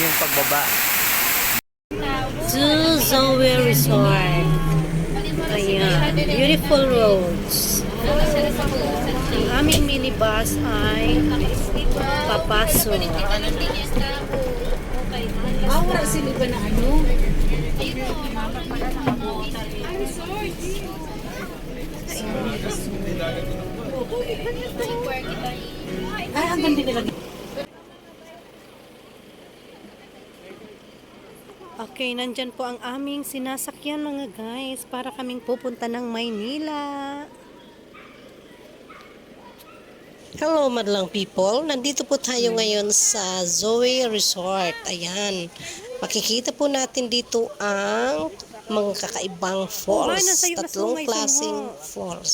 yung pagbaba. Zoo Zoe Resort. Ayan. Beautiful roads. Ang aming minibus ay papasok. Ah, wala sila ba na ano? Ay, ang ganda nila. Okay, nandyan po ang aming sinasakyan mga guys para kaming pupunta ng Maynila. Hello madlang people, nandito po tayo ngayon sa Zoe Resort. Ayan, makikita po natin dito ang mga kakaibang falls. Tatlong klaseng falls.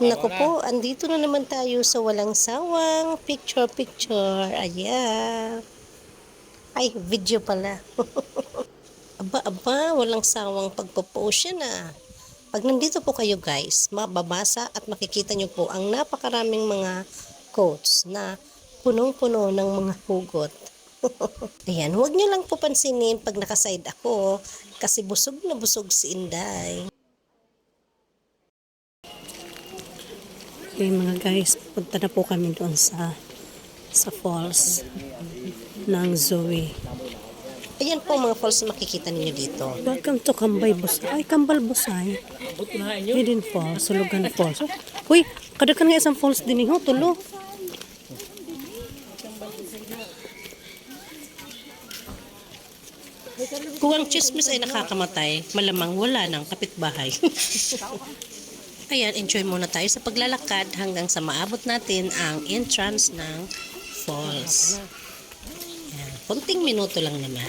Naku po, andito na naman tayo sa walang sawang picture-picture. Ayan. Ay, video pala. aba, aba, walang sawang pagpo-post yan ah. Pag nandito po kayo guys, mababasa at makikita nyo po ang napakaraming mga quotes na punong-puno ng mga hugot. Ayan, huwag nyo lang po pansinin pag nakaside ako kasi busog na busog si Inday. Okay mga guys, punta na po kami doon sa sa falls ng Zoe. Ayan po mga falls na makikita ninyo dito. Welcome to Kambay Busay. Ay, Kambal Busay. Hidden Falls, Sulugan Falls. Uy, kadakan nga isang falls din ho, tulo. Kung ang chismis ay nakakamatay, malamang wala ng kapitbahay. Ayan, enjoy muna tayo sa paglalakad hanggang sa maabot natin ang entrance ng falls. Kunting minuto lang naman.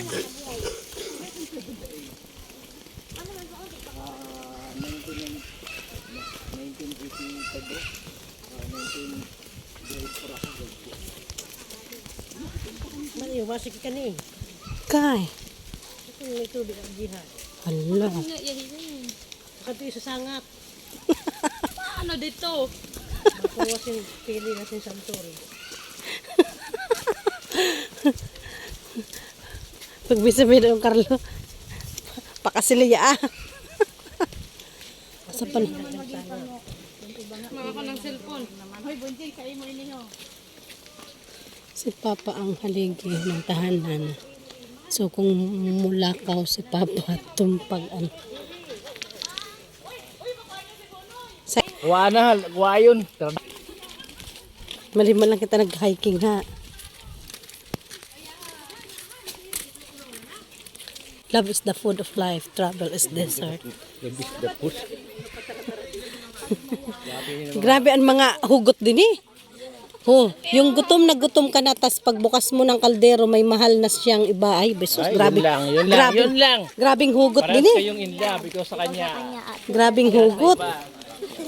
Mali, wasik ka ni. Kay, May tubig ang jihad. hala. Kato yung sasangat. Paano dito? Bawas yung pili natin sa Anturi. Pag bisa mo yung Carlo, pakasiliya ah. Sa pan. Mga ka ng cellphone. Hoy, bunjay, kain mo ini ho. Si Papa ang haligi ng tahanan. So kung mulakaw si Papa, tumpag. Sa Kuha na, kuha yun. mali lang kita nag-hiking ha. Love is the food of life, travel is desert. Grabe ang mga hugot din eh. Oh, yung gutom na gutom ka na tas pagbukas mo ng kaldero may mahal na siyang iba ay besos Ay, grabe. yun lang, yun lang, grabe, yun lang. Grabing hugot Parang din eh. kayong in love because sa kanya. Grabing hugot.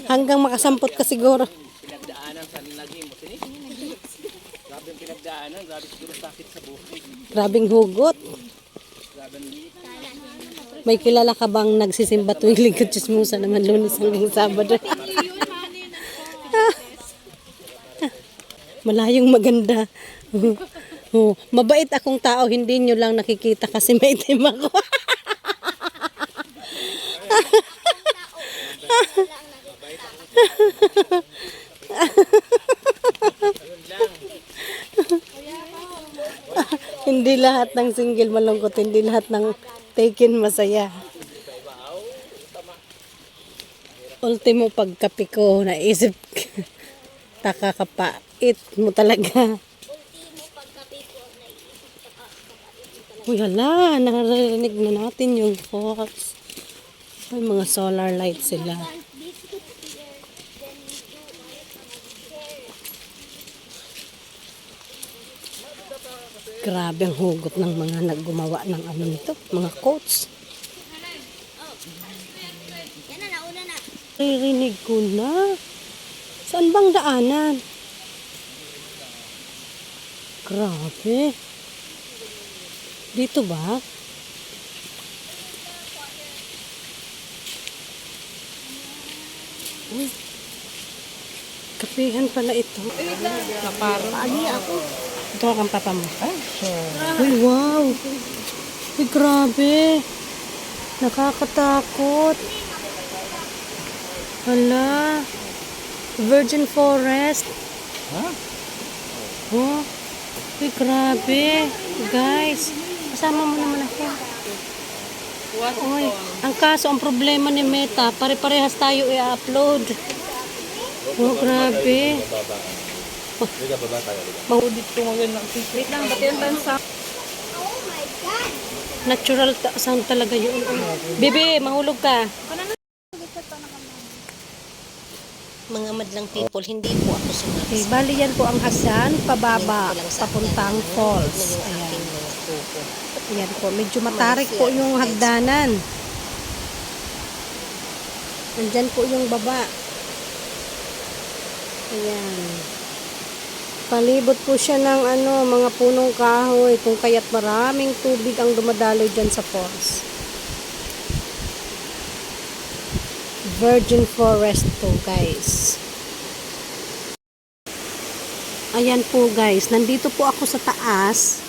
Hanggang makasampot ka siguro. Pinagdaanan sa lagi mo. Sini? Grabe yung pinagdaanan. Grabe siguro sakit sa buhay. Grabing hugot. May kilala ka bang nagsisimba tuwing lingkod chismusa naman lunes hanggang sabado? Malayong maganda. Oh, mabait akong tao, hindi nyo lang nakikita kasi may itim ako. Hindi lahat ng single malungkot, hindi lahat ng taken masaya. Ultimo pagkapi ko, naisip takakapait mo talaga. Uy, hala, naririnig na natin yung fox. May mga solar lights sila. Grabe ang hugot ng mga naggumawa ng ano nito, mga quotes. Ririnig ko na. Saan bang daanan? Grabe. Dito ba? Uy. Kapihan pala ito. Kaparo. Ani ako. Ito kang papa mo. Ay, sure. Uy, wow. Uy, grabe. Nakakatakot. Hala. Virgin Forest. Ha? Oh. Uy, grabe. Guys, kasama mo naman ako. Uy, ang kaso, ang problema ni Meta, pare-parehas tayo i-upload. Oh, grabe. Mahudit ko ngayon ng Wait lang, ba't yan tansa? Natural ta- sound talaga yun. Bebe, mahulog ka. Mga madlang people, hindi po ako sumabi. Okay, bali yan po ang hasan, pababa, papuntang falls. yung Ayan. Ayan po, medyo matarik po yung hagdanan. Nandyan po yung baba. Ayan. Palibot po siya ng ano, mga punong kahoy, kung kaya't maraming tubig ang dumadaloy dyan sa falls. Virgin Forest po, guys. Ayan po, guys. Nandito po ako sa taas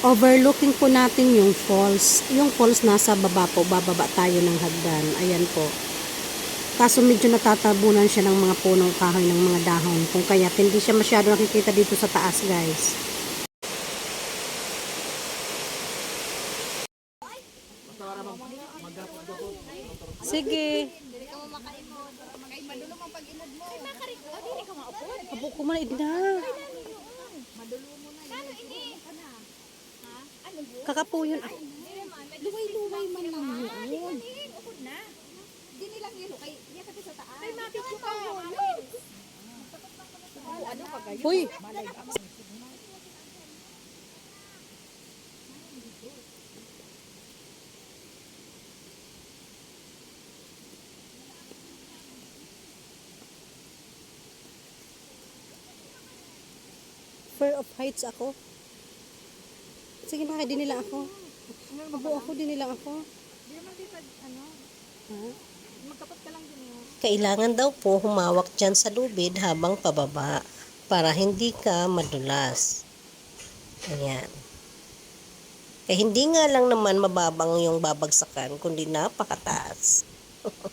overlooking po natin yung falls. Yung falls nasa baba po, bababa tayo ng hagdan. Ayan po. Kaso medyo natatabunan siya ng mga punong kahoy ng mga dahon. Kung kaya hindi siya masyado nakikita dito sa taas guys. Sige. Abo ko man na. Kakapuyon ako. Luway-luway man lang yun. Nilang yelo kay iya kasi sa taas. Ay mapit ko pa. Ano pa kayo? Uy! Fear of heights ako. Sige din nila ako. Abo ako, din nila ako. Di naman di pag ano, Ha? magkapat ka lang din yun. Kailangan daw po humawak dyan sa lubid habang pababa para hindi ka madulas. Ayan. Kaya hindi nga lang naman mababang yung babagsakan, kundi napakataas.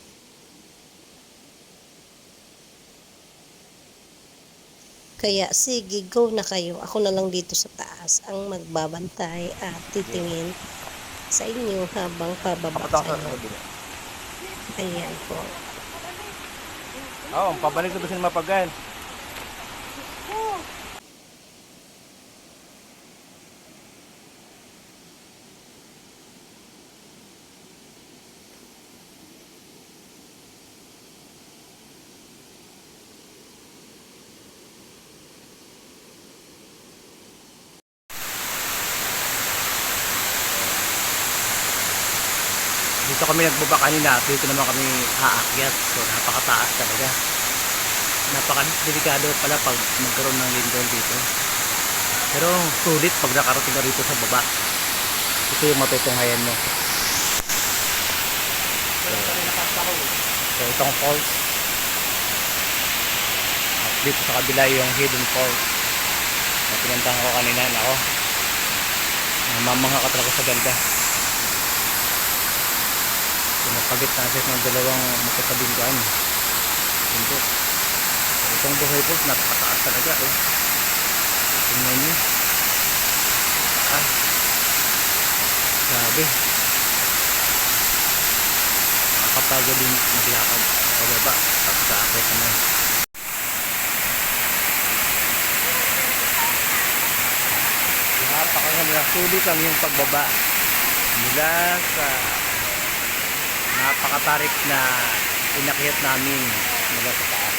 Kaya sige, go na kayo. Ako na lang dito sa taas ang magbabantay at titingin sa inyo habang pababa kayo. Ayan po. Oo, oh, pabalik na ba sila mapagain? Dito kami nagbaba kanina, dito naman kami aakyat. So napakataas talaga. Napaka-delikado pala pag magkaroon ng lindol dito. Pero sulit pag nakarating ka rito sa baba. Ito yung matutunghayan mo. So, so itong falls. At dito sa kabila yung hidden falls. Na pinuntahan ko kanina. Nako. Namamangha ka talaga sa ganda. Pinapagit na siya ng dalawang magkasabing daan. Hindi. So, itong buhay po, napakataas talaga. Oh. Tingnan nyo. Ah. Grabe. Nakakapagod din maglakad. Pababa. Tapos sa akit naman. Napakaganda. Sulit lang yung pagbaba. Mula sa napakatarik na inakyat namin mula sa taas.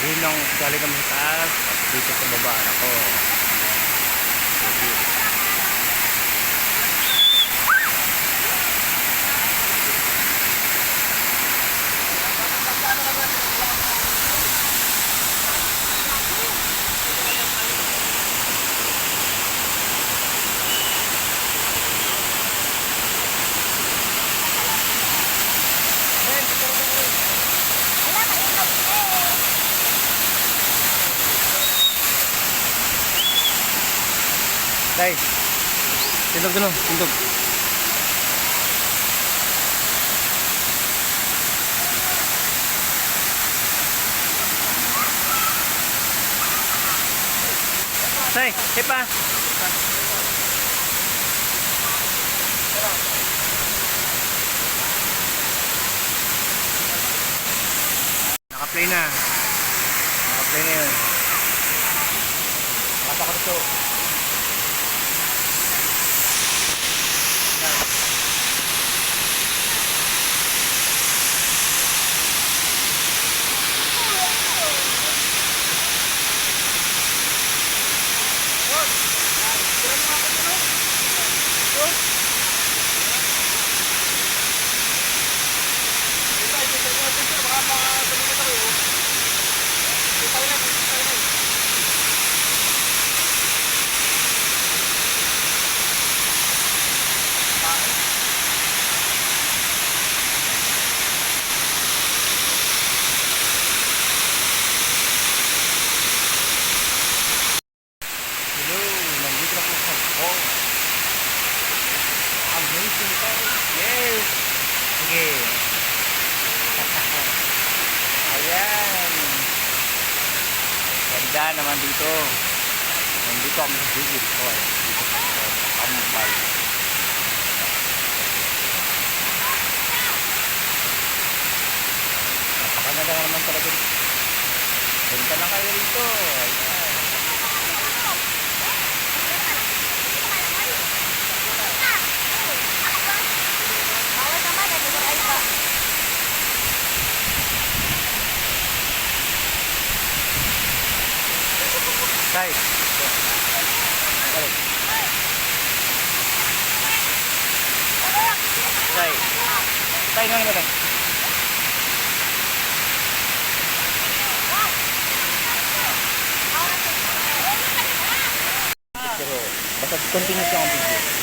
Yun ang galing kami sa taas at dito sa baba ako. Sige. Tay. Tindog dulu, tindog. Tay, hepa. Naka-play na. Naka-play na yun. Nakapa ko dito. Hello, nandito na po sa Falls. Amazing Falls. Yes. Sige. Ayan. Ganda naman dito. Nandito Big Resort. Dito sa Kambal. Napakaganda naman talaga dito. Punta na kayo rito. Ayan. Bawal naman, ano ba ay pa? Tay. Tay. Tay nga naman. Pero basta continuous lang ang video.